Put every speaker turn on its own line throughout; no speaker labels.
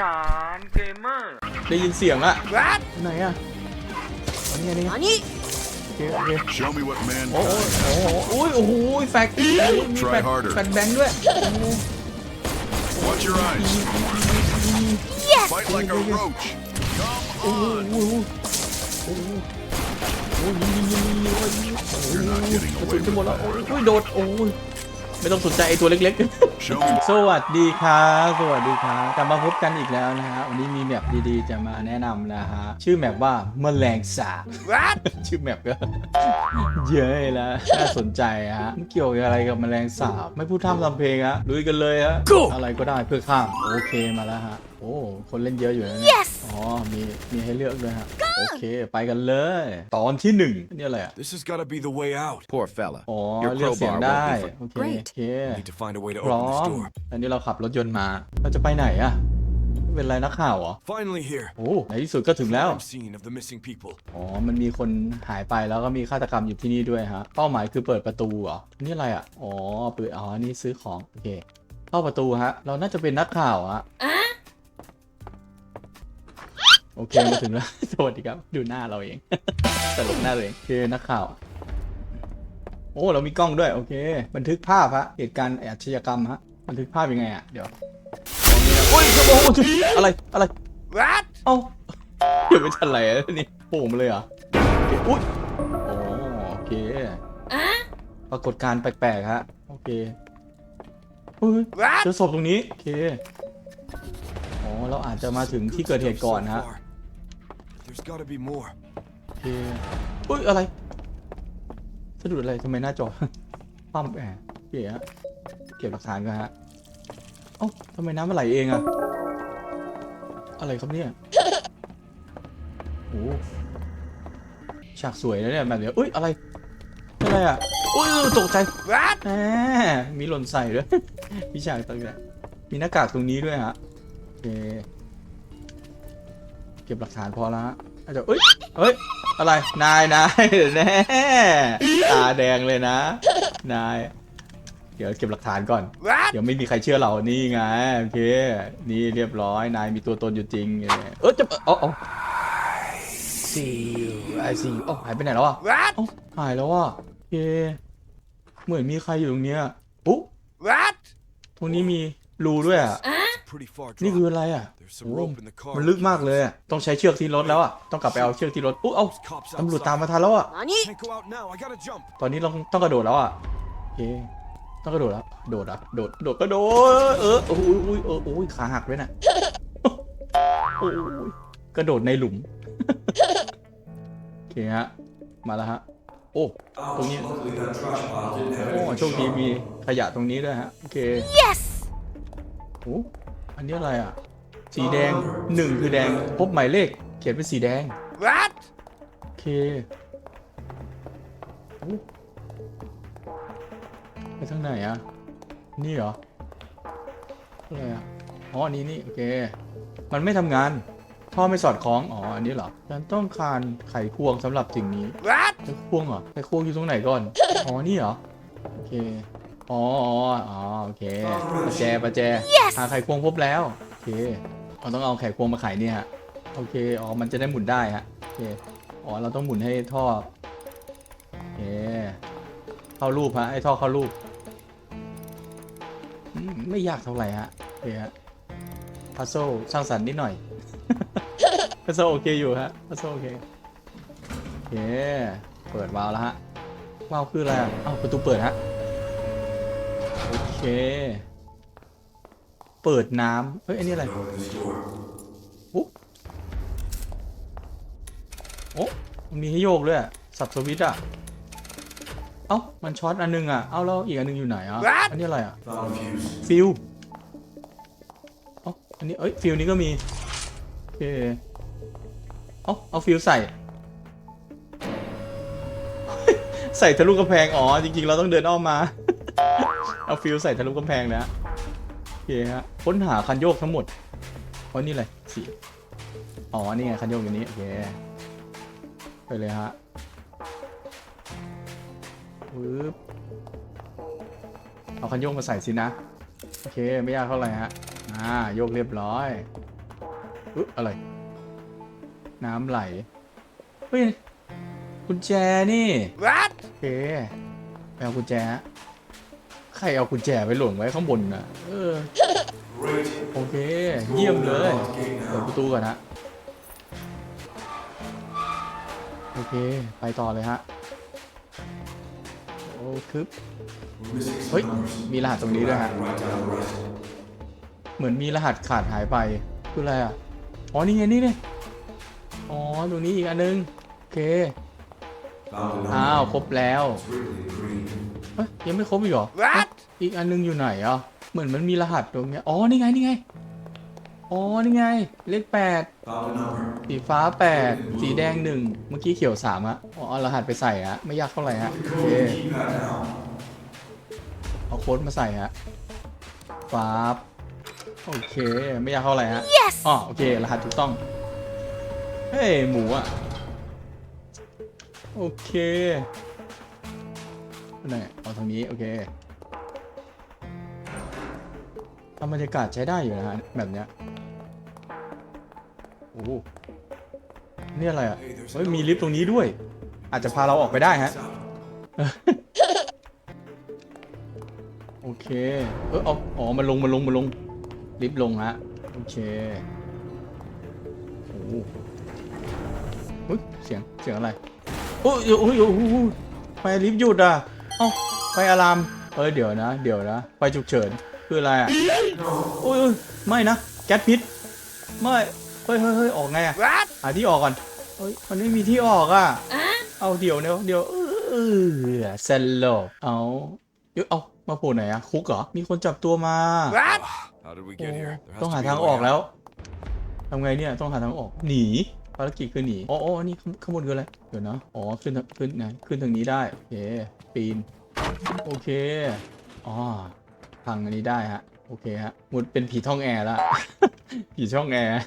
ฉันเกมเมอร์
ได้ยินเสียงอะ
What?
ไหนอะอันนี้ไงนี่ไง
何
โอเคโอเค
Show me what
โอ้โห
mankind
โอ้โหโอ้ยโอ้โหแฟกมี
Try
แฟก
harder
แฟกแบงค์ด้วยโอ้โห
Watch your eyes.
Yes!
Fight like a roach.
โอ้โหโอ้โหโอ้โหโอ้โหยิงยิงยิงยิงโอ้ย
You're not getting
กระ
away
สุนจะหมด
with
แล้ว
that.
โอ้ยโดดโอ้ย ไม่ต้องสนใจไอตัวเล็กๆ
Show me
สวัสดีครับสวัสดีครับกลับมาพบกันอีกแล้วนะฮะ วันนี้มีแมปดีๆ จะมาแนะนำนะฮะ ชื่อแมปว่าแมลงสาบ
What?
ชื่อแมปก็เยอะแล้วน่าสนใจฮะมันเกี่ยวกับอะไรกับแมลงสาบ ไม่พูดท่ามทำเพลงฮะลุยกันเลยฮะ
Go
อะไรก็ได้เพื่อข้าม โอเคมาแล้วฮะ โอ้คนเล่นเยอะอยู่นะเนี่ย
Yes
อ๋อมีมีให้เลือกด้วยฮะโอเค ไปกันเลย ตอนที่หนึ่งนี่อะไรอะ
This has got to be the way out.
Poor fella.
อ๋อ
Your
เลือกเสียง
crowbar
ได้
won't be for
โอเค
Great
โอเค
Need to find a way to
พร้อ
open this
ม
door.
อันนี้เราขับรถยนต์มา เราจะไปไหนอะเป็นไรนักข่าวเหรอ
Finally here.
โอ้ในที่สุดก็ถึงแล้ว
Crime scene of the missing people.
อ๋อ มันมีคนหายไปแล้วก็มีฆาตกรรมอยู่ที่นี่ด้วยฮะ เป้าหมายคือเปิดประตูเหรอ นี่อะไรอะ อ๋อเปิดอ๋อ นี่ซื้อของ โอเค เข้าประตูฮะ เราน่าจะเป็นนักข่าวฮะ โอเคมาถึงแล้ว สวัสดีครับ ดูหน้าเราเองตลกหน้าตัวเองโอเคนักข่าว โอ้เรามีกล้องด้วย โอเค บันทึกภาพฮะเหตุการณ์อาชญากรรมฮะบันทึกภาพยังไงอะเดี๋ยวโอ้ยโอ้โหอะไรอะไร
What?
เอ้าเดี๋ยวไม่ทันไรอะนี่โผล่มาเลยเหรออุ้ยโอ้โอเคปรากฏการณ์แปลกๆฮะโอเคเฮ้ย
What?
เจอศพตรงนี้โอเคอ๋อเราอาจจะมาถึงที่เกิดเหตุก่อนฮะ
So far. There's got to be more.
โอเคอุ้ย อะไรสะดุดอะไรทำไมหน้าจอ ปั้มแอบโอเคฮะเก็บหลักฐานกันฮะเอ้าทำไมน้ำมันไหลเองอะอะไรครับเนี่ยโอ้ฉากสวยนะเนี่ยแบบเนี้ยอุ้ย อะไรอะไรอะอุ้ยตกใจ
What?
แหมมีหล่นใส่ด้วยมีฉากตรงนี้มีหน้ากากตรงนี้ด้วยฮะโอเคเก็บหลักฐานพอแล้วฮะอาจจะเอ้ยเฮ้ย อะไร นายนายแน่ ตาแดงเลยนะ นาย เดี๋ยวเก็บหลักฐานก่อน
What?
เดี๋ยวไม่มีใครเชื่อเรา นี่ไง โอเค นี่เรียบร้อย นายมีตัวตนอยู่จริง เออจะเอ๋ออซีไอซีอ๋อหายไปไหนแล้วอะ
What?
เอ้าหายแล้วอะโอเค เหมือนมีใครอยู่ตรงเนี้ยปุ๊
What?
ตรงนี้มี รูด้วยอะ
It's a pretty far
นี่
drop.
คืออะไรอะ
There's
โอ้
some rope in the car.
มันลึกมากเลยอะ ต้องใช้เชือกที่รถแล้วอะ ต้องกลับไปเอาเชือกที่รถอุ๊เอ้า
Cops
ตำรวจ
outside.
ตามมาทันแล้วอะ
何
Can't go out now. I gotta jump.
ตอนนี้เราต้องกระโดดแล้วอะโอเคต้องกระโดดแล้ว โดดอะ โดด โดดกระโดด เออโอ้ยโอ้ยเออโอ้ยขาหักด้วยน่ะโอ้ยกระโดดในหลุม โอเคฮะ มาแล้วฮะ โอ้ ตรงนี้ โอ้โชคดีมีขยะตรงนี้ด้วยฮะ โอเค
Yes!
โอ้อันนี้อะไรอะ สีแดงหนึ่งคือแดง พบหมายเลข เขียนเป็นสีแดง
What?
โอเคโอ้ไปทางไหนอะนี่เหรอ อะไรอะอ๋ออันนี้นี่โอเค มันไม่ทำงาน ท่อไม่สอดคล้อง อ๋อ อันนี้เหรอฉันต้องการไขควงสำหรับสิ่งนี้
What?
ไขควงเหรอ ไขควงอยู่ตรงไหนก่อน อ๋อ นี่เหรอ โอเค อ๋ออ๋ออ๋อโอเคประแจประแจ
Yes
หาไขควงพบแล้วโอเคเราต้องเอาไขควงมาไขเนี่ยฮะโอเคอ๋อมันจะได้หมุนได้ฮะโอเคอ๋อเราต้องหมุนให้ท่อโอเคเข้ารูปฮะให้ท่อเข้ารูปอืมไม่ยากเท่าไหร่ฮะโอเคฮะพัซโซสร้างสรรค์นิดหน่อยพัซโซโอเคอยู่ฮะพัซโซโอเคโอเคเปิดวาล์วแล้วฮะวาล์วคืออะไรอะอ้าวประตูเปิดฮะโอ เค เปิดน้ำเฮ้ยอันนี้อะไรโอ้โอ้มันมีให้โยกด้วยอะสับสวิตช์อะ เอ้า มันช็อตอันหนึงอะ เอ้าแล้วอีกอันหนึงอยู่ไหนอะ
What?
อันนี้อะไรอะ ฟิวเอ้าอันนี้เอ้ยฟิวนี้ก็มี โอเค เอ้าเอาฟิวใส่ ใส่ทะลุกำแพง อ๋อ จริงๆ เราต้องเดินอ้อมมา เอาฟิวใส่ทะลุกำแพงนะฮะโอเคฮะค้นหาคันโยกทั้งหมดเพราะนี่อะไรสีอ๋อนี่ไงคันโยกอยู่นี้โอเคไปเลยฮะปึ๊บเอาคันโยกมาใส่สินะ โอเค ไม่ยากเท่าไหร่ฮะ อ่า โยกเรียบร้อยอุ๊ยอะไร น้ำไหล เฮ้ย กุญแจนี่
What?
โอเค ไปเอากุญแจฮะ ใครเอากุญแจไปหล่นไว้ข้างบนนะเออโอเค เยี่ยมเลยเปิดประตูก่อนฮะโอเค ไปต่อเลยฮะโอ้คึบเฮ้ย มีรหัสตรงนี้ด้วยฮะเหมือนมีรหัสขาดหายไปคืออะไรอะอ๋อนี่ไงนี่เนี่ยอ๋อตรงนี้อีกอันนึงโอเคอ้าวครบแล้วเฮ้ยยังไม่ครบอีกเหรอ
What?
อีกอันนึงอยู่ไหนอะ เหมือนมันมีรหัสตรงเนี้ย อ๋อ นี่ไง นี่ไง อ๋อ นี่ไง เลขแปด สีฟ้าแปด สีแดงหนึ่ง เมื่อกี้เขียวสามอะอ๋อเอารหัสไปใส่อะไม่ยากเท่าไหร่ฮะโอเคเอาโค้ดมาใส่ฮะฟ้าบโอเค ไม่ยากเท่าไหร่ฮะ
Yes!
อ๋อ โอเค รหัสถูกต้อง เฮ้ย หมูอะโอเคไหนเอาทางนี้ โอเค ทำบรรยากาศใช้ได้อยู่นะฮะแบบเนี้ยโอ้โหนี่อะไรอะเฮ้ยมีลิฟต์ตรงนี้ด้วย อาจจะพาเราออกไปได้ฮะโอเค เออเอาอ๋อมาลงมาลงมาลง ลิฟต์ลงฮะโอเคโอ้โหเฮ้ยเสียงเสียงอะไรโอ้ยโอ้ยโอ้ยอุ้ยไฟลิฟต์หยุดอะเอ้าไฟอะลามเอ้ยเดี๋ยวนะ เดี๋ยวนะไฟฉุกเฉินคืออะไรอะ อ้ยโอ้ยไม่นะ แก๊สพิษ ไม่ เฮ้ยเฮ้ยเฮ้ยออกไงอะ
What?
หาที่ออกก่อน เฮ้ย มันไม่มีที่ออกอะเอาเดี๋ยวเดี๋ยวเดี๋ยวเออเออเซนโลบเอาเดี๋ยวเอา มาโผล่ไหนอะคุกเหรอ มีคนจับตัวมา
What?
How did we
โอ้
get here? There has
ต้อง
to
หา
be
ทาง
a
อ
way
อกแล้ว
out.
ทำไงเนี่ย ต้องหาทางออก หนีภารกิจคือหนีอ๋ออ๋อนี่ข้างข้างบนคืออะไร เดี๋ยวนะ อ๋อ ขึ้นทางขึ้นนะขึ้นทางนี้ได้ โอเค ปีน โอเค อ๋อทางอันนี้ได้ฮะ โอเคฮะมุดเป็นผีท่องแอร์ละ ผีช่องแอร์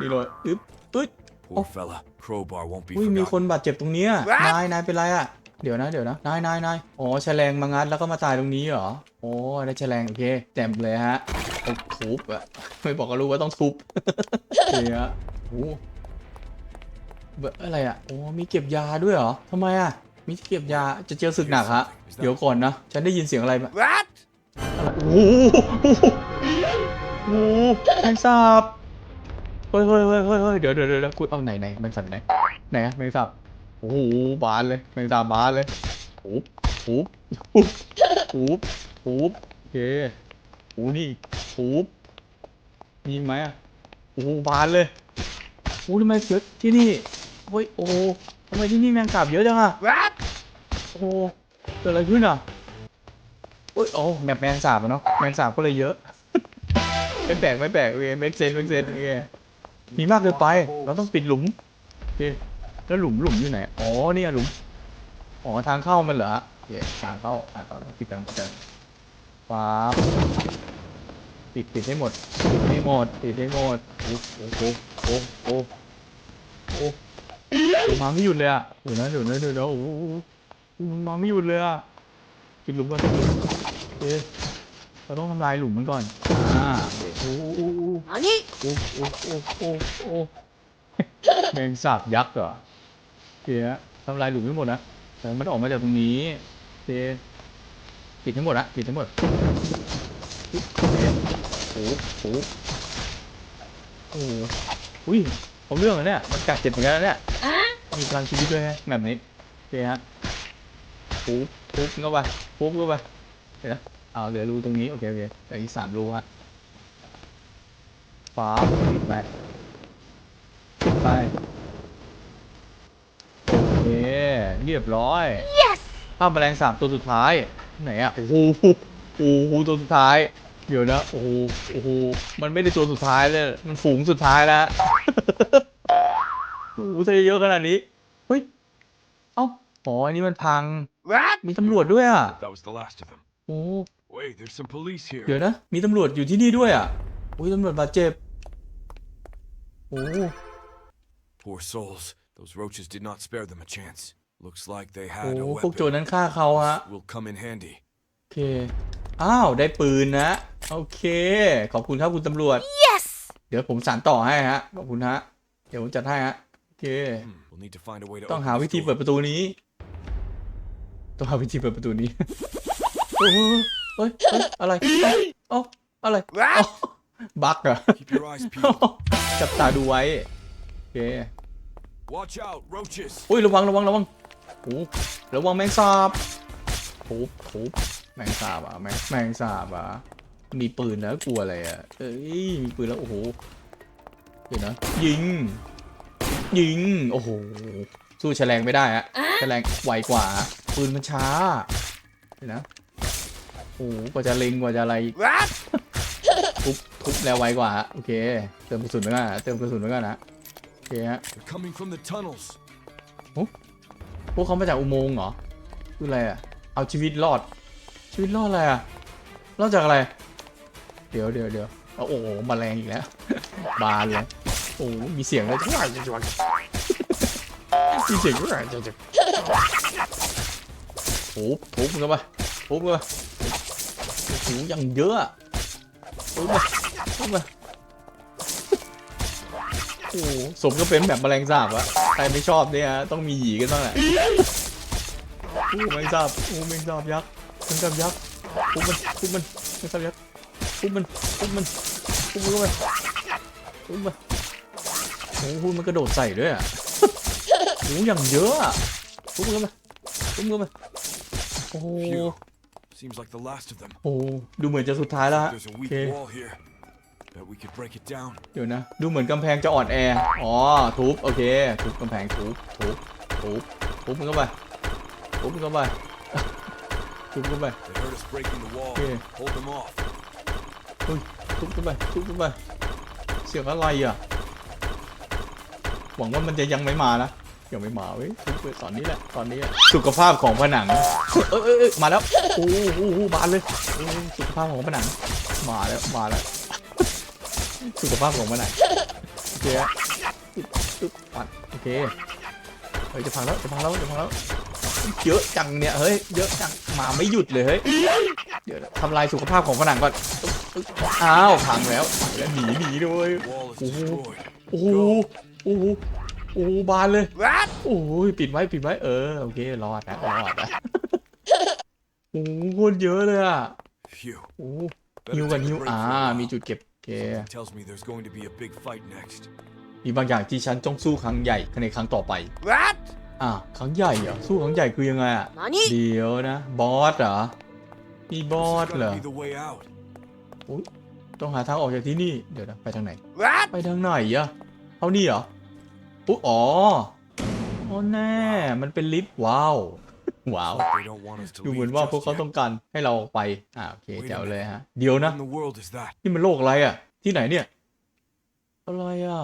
นี่เลยอึ๊บอึ๊ด
Poor fella. Crowbar won't be
อุ้ยมีคน
forgotten.
บาดเจ็บตรงเนี้ย
What?
นายนายเป็นไรอะเดี๋ยวนะเดี๋ยวนะนายนายนายอ๋อแฉลงมางัดแล้วก็มาตายตรงนี้เหรอโอ้ได้แฉลงโอเคแจ่มเลยฮะเอาทุบอะไม่บอกก็รู้ว่าต้องทุบ โอเคฮะโอ้เบอร์อะไรอะโอ้มีเก็บยาด้วยเหรอทำไมอะมีที่เก็บยาจะเจอศึกหนักฮะเดี๋ยวก่อนนะฉันได้ยินเสียงอะไรมา
What?
ไรโอ้โหโอ้แมงสาบเฮ้ยเฮ้ยเฮ้ยเฮ้ยเฮ้ยเดี๋ยวเดี๋ยวเดี๋ยวกูเอาไหนไหนแมงสาบไหนไหนอะแมงสาบโอ้โหบานเลยแมงสาบบานเลยหูหูหูหูหูโอเคหูนี่หูมีไหมอะโอ้บานเลยโอ้ทำไมเยอะที่นี่เฮ้ยโอ้ทำไมที่นี่แมงสาบเยอะจังอะโอ้เกิดอะไรขึ้นอะ อ้ยโอ้แมปแมงสาบอะเนาะแมงสาบก็เลยเยอะ ไม่แปลกไม่แปลกโอเคเมกเซนเมกเซนโอเคมีมากเกินไป เราต้องปิดหลุมโอเคแล้วหลุมหลุมอยู่ไหนอ๋อเนี่ยหลุมอ๋อทางเข้ามันเหรอโอเคทางเข้าอะต่องปิดทางปิดทาฟ้าปิดปิดให้หมดปิดให้หมดปิดให้หมดโอ้โหโอ้โหโอ้โหโอ้โอ้มาไม่หยุดเลยอะเดี๋ยวนะเดี๋ยวนะเดี๋ยวนะโอ้โหมันมาไม่หยุดเลยอะปิดหลุมก่อนปิดหลุมโอ เคเราต้องทำลายหลุมมันก่อน อ่าโอ้โหโอ้โห
Nani?
โอ้โหโอ้โหโอ้โหโอ้โหแมงสาบยักษ์เหรอโอเคฮะทำลายหลุมให้หมดนะแต่มันออกมาจากตรงนี้โอเคปิดทั้งหมดนะปิดทั้งหมดโอเคโอ้โหโอ้โหอุ้ยผมเรื่องเหรอเนี่ยมันกัดเจ็บเหมือนกันนะเนี่ยมีพลังชีวิตด้วยฮะแบบนี้โอเคฮะปุ๊บปุ๊บเข้าไปปุ๊บเข้าไป เดี๋ยวนะเอาเหลือรูตรงนี้โอเคโอเคเหลืออีกสามรูฮะฟ้าปิดไปปิดไปโอเคเรียบร้อย
Yes!
ภาพแมลงสาบตัวสุดท้ายไหนอะโอ้โหโอ้โหตัวสุดท้าย เดี๋ยวนะโอ้โหโอ้โหมันไม่ได้ตัวสุดท้ายเลยมันฝูงสุดท้ายแล้วโอ้โหใส่เยอะขนาดนี้เฮ้ยเอ้าอ๋ออันนี้มันพัง
What?
มีตำรวจด้วยอะ
That was the last of them.
โอ้
Wait, there's some police here.
เดี๋ยวนะ มีตำรวจอยู่ที่นี่ด้วยอะอุ้ยตำรวจบาดเจ็บ โอ้
Poor souls. Those roaches did not spare them a chance. Looks like they
โอ้
had a
พวกโจร
weapon.
นั้นฆ่าเขาฮะ
Will come in handy.
โอเค อ้าว ได้ปืนนะ โอเค ขอบคุณครับคุณตำรวจ
Yes!
เดี๋ยวผมสานต่อให้ฮะ ขอบคุณฮะ เดี๋ยวผมจัดให้ฮะ โอเค
Hmm, We'll need to find a way to
ต้อง
open
หา
this
วิธี
door.
เปิดประตูนี้ ต้องหาวิธีเปิดประตูนี้โอ้โห เฮ้ยเฮ้ยอะไรเอ้าเอ้าอะไรเอ้าบั๊กเหรอ
Keep your eyes peeled.
จับตาดูไว้โอเค
Watch out, roaches.
อุ้ยระวังระวังระวังโอ้ระวังแมงสาบทุบทุบแมงสาบอะแมงแมงสาบอะมีปืนแล้วกลัวอะไรอะเอ้ยมีปืนแล้วโอ้โหเดี๋ยวนะยิง ยิงโอ้โหสู้แฉลงไม่ได้อะแฉลงไวกว่า ปืนมันช้าเดี๋ยวนะ โอ้โหกว่าจะเล็งกว่าจะอะไร
What?
ทุบทุบแล้วไวกว่าโอเค เติมกระสุนไว้ก่อนนะเติมกระสุนไว้ก่อนนะโอเคฮะ
They're coming from the tunnels.
พวกเขามาจากอุโมงค์เหรอคืออะไรอะ เอาชีวิตรอด ชีวิตรอดอะไรอะ รอดจากอะไร เดี๋ยวเดี๋ยวเดี๋ยวเอาโอ้โหแมาแรงอีกแล้ว บานเลยโอ้โหมีเสียงเลยจ้าจ้าจ้ามีเสียงด้วยจ้าจ้าทุบทุบมันเข้าไปทุบมันเข้าไป โอ้โหยังเยอะอะทุบไปทุบไปโอ้สมก็เป็นแบบแมลงสาบอะใครไม่ชอบเนี่ยต้องมีหยีกันบ้างแหละโอ้แมลงสาบโอ้แมลงสาบยักษ์แมลงสาบยักษ์ทุบมันทุบมันแมลงสาบยักษ์ทุบมันทุบมันทุบมันปทุบมันโอ้โหมันกระโดดใส่ด้วยอะโอ้อย่างเยอะอะทุบมันเข้าปทุบมันเข้าโอ้
Seems like the last of them.
โอ้โหดูเหมือนจะสุดท้ายแล้วฮะ
There's a
โอ
weak
เค
wall here. Bet we could break it down.
เดี๋ยวนะ ดูเหมือนกำแพงจะอ่อนแอ อ๋อ ทุบ โอเค ทุบกำแพงทุบ ทุบ ทุบ ทุบมันเข้าไป ทุบมันเข้าไป ทุบเข้าไป
They heard us breaking the wall.
Yeah.
Hold them off.
ทุบเข้าไป ทุบเข้าไป เสียงอะไรอะ หวังว่ามันจะยังไม่มานะ ยังไม่มาเว้ยทุบไปตอนนี้แหละตอนนี้สุขภาพของผนังเอยเอยเอยมาแล้วโอ้โหบานเลยสุขภาพของผนัง มาแล้วมาแล้ว สุขภาพของผนังโอเคปึ๊บปัดโอเคเฮ้ยจะพังแล้วจะพังแล้วจะพังแล้วเยอะจังเนี่ยเฮ้ยเยอะจังมาไม่หยุดเลยเฮ้ยเดี๋ยวทำลายสุขภาพของผนังก่อนอ้าวพังแล้วแล้วหนีหนีด้วยโอ้โหโอ้โห โอ้โหบานเลย
What?
โอ้ยปิดไว้ปิดไว้เออโอเครอดนะรอดนะโอ้โหโคตรเยอะเลยอะ
Phew.
โอ้โห
Better
ฮิวกัน
take a
ฮิว
break
อ่า
for a while.
มีจุดเก็บโอเค
Something tells me there's going to be a big fight next.
มีบางอย่างที่ฉันต้องสู้ครั้งใหญ่ในครั้งต่อไป
What?
อะครั้งใหญ่เหรอสู้ครั้งใหญ่คือยังไงอะ
何
เดี๋ยวนะบอสเหรอมีบอ
This
ส
has
เหรอ
gotta be the way out.
ต้องหาทางออกจากที่นี่เดี๋ยวนะไปทางไหน
What?
ไปทางไหนอะเอานี่เหรอ อุ๊ยอ๋ออ๋อแน่ มันเป็นลิฟต์ว้าว ว้าว
They don't want us to
ดูเหมือน
leave
ว่า
just
พวกเขา
yet.
ต้องการให้เราออกไป อ่าโอเคแจ๋วเลยฮะ เดี๋ยวนะ
What in the world is that?
นี่มันโลกอะไรอะ ที่ไหนเนี่ย อะไรอะ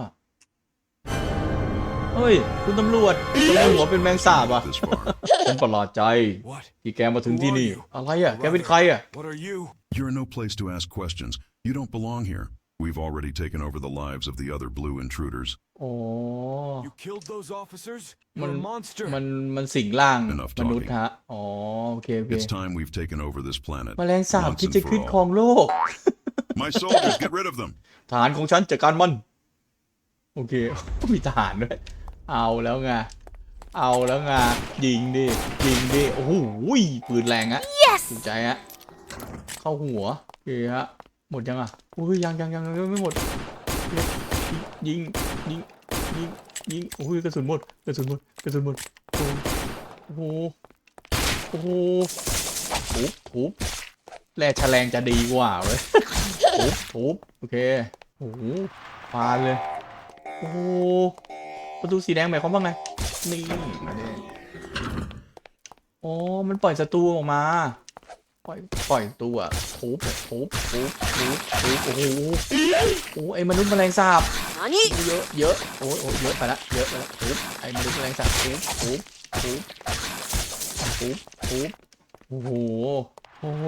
เฮ้ย คุณตำรวจทำไมหัวเป็นแมงสาบอะ
This far.
ฉันประหลาดใจ
What?
ที่แกมาถึงที่นี่ อะไรอะ แกเป็นใครอะ
What are you?
You're in no place to ask questions. You don't belong here. We've already taken over the lives of the other blue intruders.
อ๋อ
You killed those officers? You're a
Man-
monster.
มัน มันสิงร่าง
Enough
มนุษย์ฮะ อ๋อ โอเค โอเค
It's time we've taken over this planet.
แมลงสาบ
Once
คิด
and
จะ
for
ขึ้น
all.
ครองโลก
My soldiers, get rid of them.
ทหารของฉันจัดการมัน โอเค มีทหารด้วย เอาแล้วไง เอาแล้วไง ยิงดิ ยิงดิ โอ้โหปืนแรงอะ
Yes!
ถูกใจฮะ เข้าหัวโอเคฮะ หมดยังอะอุ้ยยังยังยังยังไม่หมด ยิงยิงยิงยิงโอ้ยกระสุนหมดกระสุนหมดกระสุนหมดโอ้โหโอ้โหทุบทุบแร่แฉลงจะดีกว่าเว้ยทุบทุบโอเคโอ้โหปานเลยโอ้โหประตูสีแดงหมายความว่าไงนี่มาดิอ๋อมันปล่อยศัตรูออกมา ปล่อยปล่อยตัวทุบทุบทุบทุบทุบโอ้โหโอ้โหไอ้มนุษย์แมลงสาบ
何
เยอะเยอะโอ้ยโอ้ยเยอะไปละเยอะไปละทุบไอ้มนุษย์แมลงสาบทุบทุบทุบทุบทุบโอ้โหโอ้โห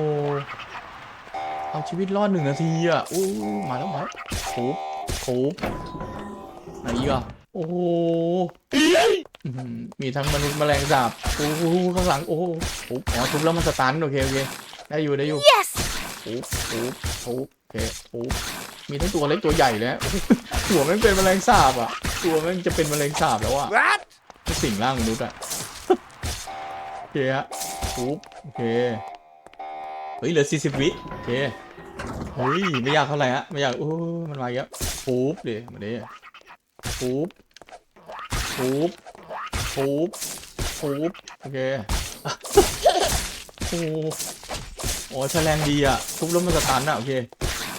เอาชีวิตรอดหนึ่งนาทีอะอู้มาแล้วมาแล้วทุบทุบไหนอีกอะโอ้โหอื้อหือมีทั้งมนุษย์แมลงสาบโอ้โหข้างหลังโอ้โหทุบอ๋อทุบแล้วมันสตันโอเคโอเค ได้อยู่ได้อยู่
Yes!
ทุบทุบทุบโอเคทุบมีทั้งตัวเล็กตัวใหญ่เลยฮะหัวแม่งเป็นแมลงสาบอะ ตัวแม่งจะเป็นแมลงสาบแล้วอะ
Rat!
สิ่งร่างมนุษย์อะโอเคฮะปุ๊บโอเคเฮ้ยเหลือ 40 วิโอเคเฮ้ยไม่ยากเท่าไหร่ฮะไม่ยากโอ้ยมันมาเยอะปุ๊บเดี๋ยวมาดิปุ๊บปุ๊บปุ๊บปุ๊บโอเคโอ้ โอ้ยใช้แรงดีอะทุบแล้วมันจะตันอะโอเค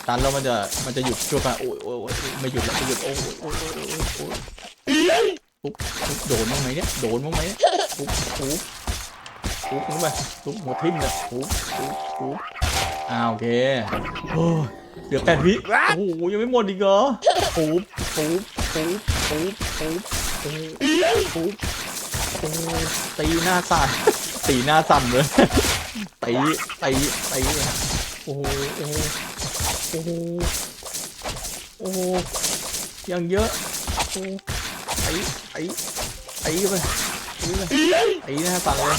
ตันแล้วมันจะมันจะหยุดชั่วคราวโอ้ยโอ้ยโอ้ยไม่หยุดแล้วไม่หยุดโอ้ยโอ้ยโอ้ยโอ้ยโอ้ยปุ๊บปุ๊บโดนบ้างไหมเนี่ยโดนบ้างไหมเนี่ยปุ๊บปุ๊บปุ๊บลงไปปุ๊บหัวทิ่มเลยปุ๊บปุ๊บปุ๊บอ่าโอเคโอ้ยเหลือแปดวิโอ้โหยังไม่หมดอีกเหรอปุ๊บปุ๊บปุ๊บปุ๊บปุ๊บปุ๊บปุ๊บโอ้ยตีหน้าสั่นตีหน้าสั่นเลย ตีตีตีโอ้โหโอ้โหโอ้โหโอ้โหยังเยอะโอ้ตีตีตีไปตีไปตีหน้าสั่นเลย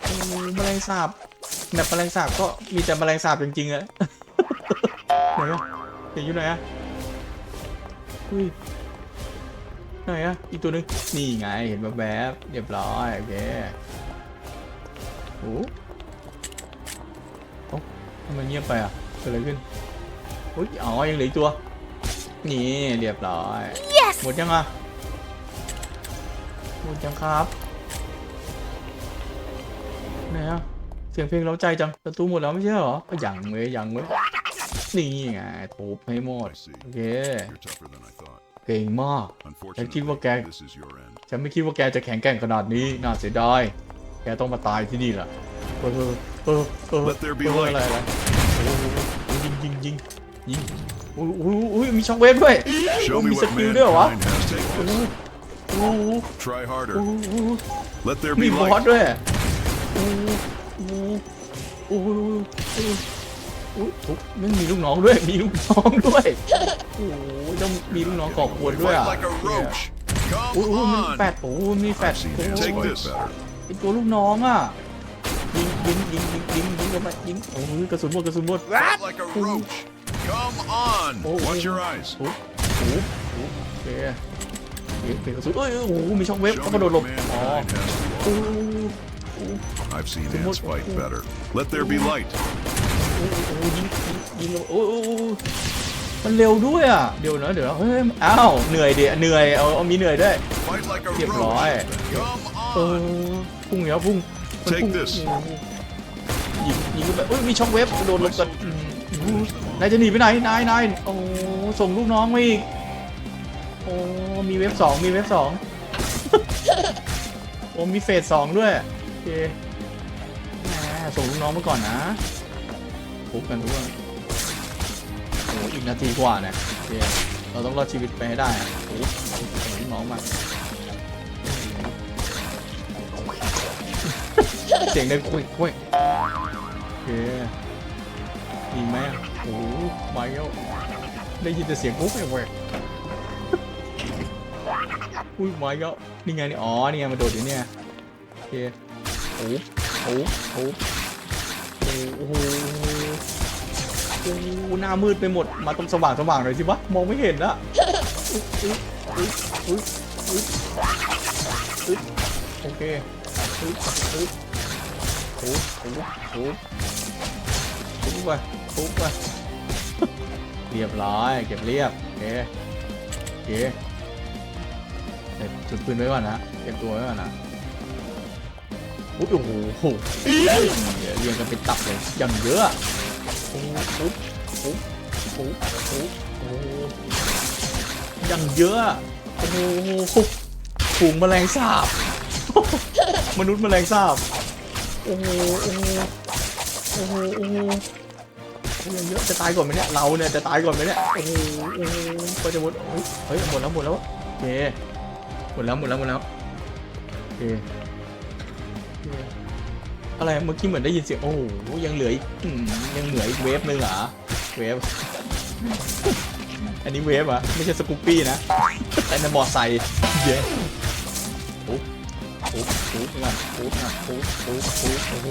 โอ้โหแมลงสาบแบบแมลงสาบก็มีแต่แมลงสาบจริงๆอะไหนอะเห็นอยู่ไหนอะอุ้ยไหนอะอีกตัวหนึงนี่ไงเห็นแบบแบบๆเรียบร้อยโอเคโอ้โอ้ทำไมเงียบไปอะเกิดอะไรขึ้นอุ้ยอ๋อยังเหลืออีกตัว นี่เรียบร้อย
Yes!
หมดยังอะหมดยังครับไหนอะเสียงเพลงเราใจจังประตูหมดแล้วไม่ใช่เหรอก็ยังเว้ยยังเว้ยนี่ไงทุบให้หมด
I see.
โอเค
You're tougher than I thought.
เก่งมาก
Unfortunately,
what, gang?
this is your end.
ฉันไม่คิดว่าแกจะแข็งแกร่งขนาดนี้น่าเสียดายแกต้องมาตายที่นี่แหละ เออเออเออเออ
Let there be
เออ
light
อะไรอะไรโอ้โหยิงยิงยิงยิงโอ้โหโอ้โหโอ้โหมีช็อคเวฟด้วย
Show me
มีส
what
กิลด้วยเหรอวะ
mankind has. Take
โอ้โห
this.
โอ้โห
Try
โอ้
harder.
โห
Let there
มี
be
บอส
light.
ด้วยโอ้โหโอ้โหโอ้โหโอ้โหทุบไม่มีลูกน้องด้วย มีลูกน้องด้วย โอ้โหต้องมีลูกน้องก่อกวนด้วย
Fight
อะ
like a roach.
โอ้โห
Come
มันแฟ
on.
ดโอ้โหมีแฟด
I've seen
โอ้
hands
โห
fight better.
ไอตัวลูกน้องอะ ยิงยิงยิงยิงยิงยิงลงไปยิงโอ้โหกระสุนหมดกระสุนหมด
Fight like a roach. Come on.
Oh,
Watch
oh,
your eyes.
โอ้โหโอ้โหโอเคเปลี่ยนกระสุนเอ้ยโอ้โหมีช่องเว็บ
Show
ต้อง
me
กระโดดหล
what
บอ๋อ
mankind has to
โอ้
offer.
โห
I've seen
Some
ants
more-
fight
oh.
better. Let there be light.
โอ้โหโอ้โหยิงยิงยิงลงโอ้โหโอ้โหมันเร็วด้วยอะเดี๋ยวนะเดี๋ยวนะเฮ้ยอ้าวเหนื่อยดิเหนื่อยเอาเอามีเหนื่อยด้วย
Fight like a
Get
roach.
right.
Come
เออ
on.
พุ่งแล้วพุ่งมัน
Take
พุ่ง
this
โอ้โห ยิงยิงขึ้นไปเอ้ยมีช่องเว็บกระโดดหลบกันอืมโอ้โหนายจะหนีไปไหนนายนายโอ้โหส่งลูกน้องมาอีกโอ้มีเว็บสองมีเว็บสองโอ้มีเฟสสองด้วยโอเคแหมส่งลูกน้องมาก่อนนะทุบกันทุกคนโอ้อีกนาทีกว่าเนี่ยโอเคเราต้องรอดชีวิตไปให้ได้อะโอ้ส่งลูกน้องมาเสียงดังคุยคุยโอ เคมีไหมอะโอ้โหมาแล้วได้ยินแต่เสียงปุ๊บเลยเว้ยอุ้ยมาแล้วนี่ไงนี่อ๋อนี่ไงมาโดดอยู่เนี่ยโอเคโอ้โหโอ้โหโอ้โหโอ้โหหน้ามืดไปหมดมาตรงสว่างสว่างหน่อยสิวะมองไม่เห็นละอุ๊ยอุ๊ยอุ๊ยอุ๊ยอุ๊ยอุ๊ยโอเคอุ๊ยอุ๊ย ทุบทุบทุบทุบไปทุบไปเรียบร้อย เก็บเรียบโอเคโอเคเก็บจุดปืนไว้ก่อนนะเก็บตัวไว้ก่อนนะอุ๊ยโอ้โหเดี๋ยวเรียงกันเป็นตับเลยอย่างเยอะทุบทุบทุบทุบทุบโอ้อย่างเยอะโอ้โหฝูงแมลงสาบมนุษย์แมลงสาบ โอ้โหโอ้โหโอ้โหโอ้โหเยอะจะตายก่อนไหมเนี่ยเราเนี่ยจะตายก่อนไหมเนี่ยโอ้โหโอ้โหก็จะหมดเฮ้ยเฮ้ยหมดแล้วหมดแล้วโอเคหมดแล้วหมดแล้วหมดแล้วโอเคอเคอะไรเมื่อกี้เหมือนได้ยินเสียงโอ้โหยังเหลืออีกยังเหลืออีกเวฟหนึงเหรอเวฟอันนี้เวฟอะไม่ใช่สกูปปี้นะแต่ในนบอร์ดไซค์เย้ ปุ๊บปุ๊บงานปุ๊บงานปุ๊บปุ๊บปุ๊บโอ้โห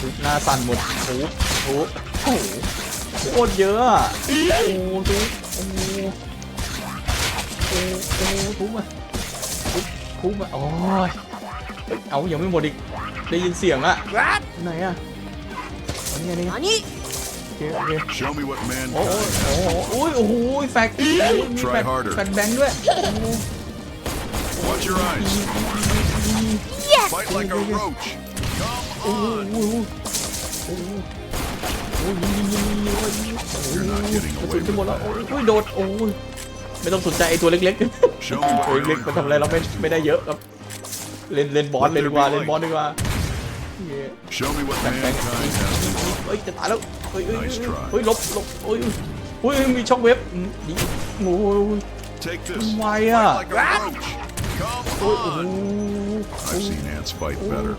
ปุ๊บหน้าสั่นหมดปุ๊บปุ๊บโอ้โหโคตรเยอะอะโอ้ทุบโอ้โอ้โอ้ทุบมาทุบมาโอ้ยเฮ้ยเอายังไม่หมดอีกได้ยินเสียงอะไหนอะอันนี้อันนี้
Nani?
โอเคโอเค
Show me what
โอ้โอ้
has.
โอ้ยโอ้โหแฟกมีแฟกแบงค์ด้วย
Watch your eyes.
Yes!
Fight like a roach.
โอ้โห
Come
โอ้
on.
โหโอ้โหโอ้โหยิงยิงยิงยิงยิงยิง
You're not getting
กระ
away
สุนจะหมด
with
แล้ว
that.
โอ้ยโดดโอ้ยไม่ต้องสนใจไอ้ตัวเล็กๆ
Show me
ตัว
what
เล็ก
you're
ๆมันทำอะไรเราไม่ไม่ได้เยอะครับ เล่นเล่นบอสเลยดีกว่าเล่นบอสดีกว่าเย้
Show me what
แบงค์แบงค์
mankind has to offer.
เฮ้ยจะตายแล้วเฮ้ยเฮ้ย
Nice
เฮ้ย
try
เฮ้ยหลบหลบเฮ้ยเฮ้ยมีช่องเว็บอืมดีโอ้ย
Take this.
Why,
Fight
uh,
like a roach.
โอ้ย
Come
โอ้โห
on. I've seen ants fight better.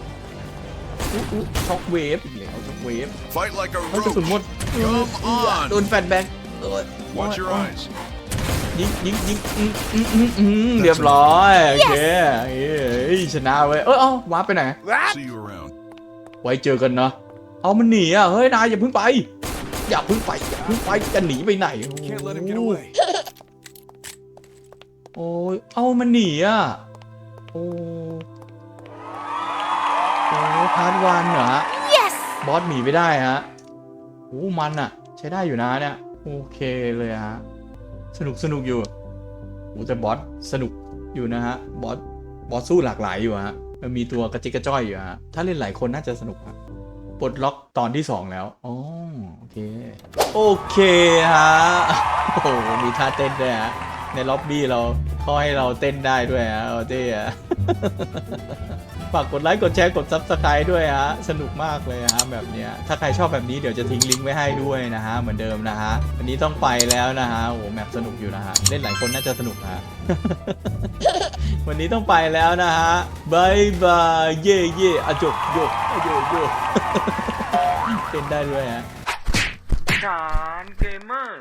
ช็อกเวฟอีกแล้วช็อกเวฟ
Fight like a
เฮ้ยกระสุนหม
roach.
ด
Come
โด
on.
นแฟนแบงค์เอ้ย
Watch your eyes.
ยิงยิงยิงอืมอืมอืมอืมเรียบร้อยโอเคเอ้ยชนะเว้ยเอ้ยเอ้าวาร์ปไปไหน
What?
See you around.
ไว้เจอกันเนาะเอามันหนีอะเฮ้ยนายอย่าเพิ่งไป อย่าเพิ่งไปอย่าเพิ่งไปจะหนีไปไหน
Can't let him get away.
โอ้ยเอามันหนีอะโอ้โอ้พาร์ทวันเหรอฮะ
Yes!
บอสหนีไม่ได้ฮะโอ้มันอะใช้ได้อยู่นะเนี่ย โอเคเลยฮะ สนุกสนุกอยู่โอ้แต่บอสสนุกอยู่นะฮะ บอส บอสสู้หลากหลายอยู่ฮะ มันมีตัวกระจิกกระจ้อยอยู่ฮะ ถ้าเล่นหลายคนน่าจะสนุกครับปลดล็อกตอนที่สองแล้วอ๋อโอเค โอเคฮะ โอ้โห มีท่าเต้นด้วยฮะ ในล็อบบี้เราเขาให้เราเต้นได้ด้วยฮะโอเต้ฮะ ฝากกดไลค์กดแชร์กด Subscribe ด้วยฮะสนุกมากเลยฮะแบบเนี้ยถ้าใครชอบแบบนี้เดี๋ยวจะทิ้งลิงก์ไว้ให้ด้วยนะฮะเหมือนเดิมนะฮะวันนี้ต้องไปแล้วนะฮะโอ้แมปสนุกอยู่นะฮะเล่นหลายคนน่าจะสนุกฮะวันนี้ต้องไปแล้วนะฮะบายบายเย่เย่อะจบโยกอะโยโยเต้นได้ด้วยฮะ
ฐานเกมเมอร์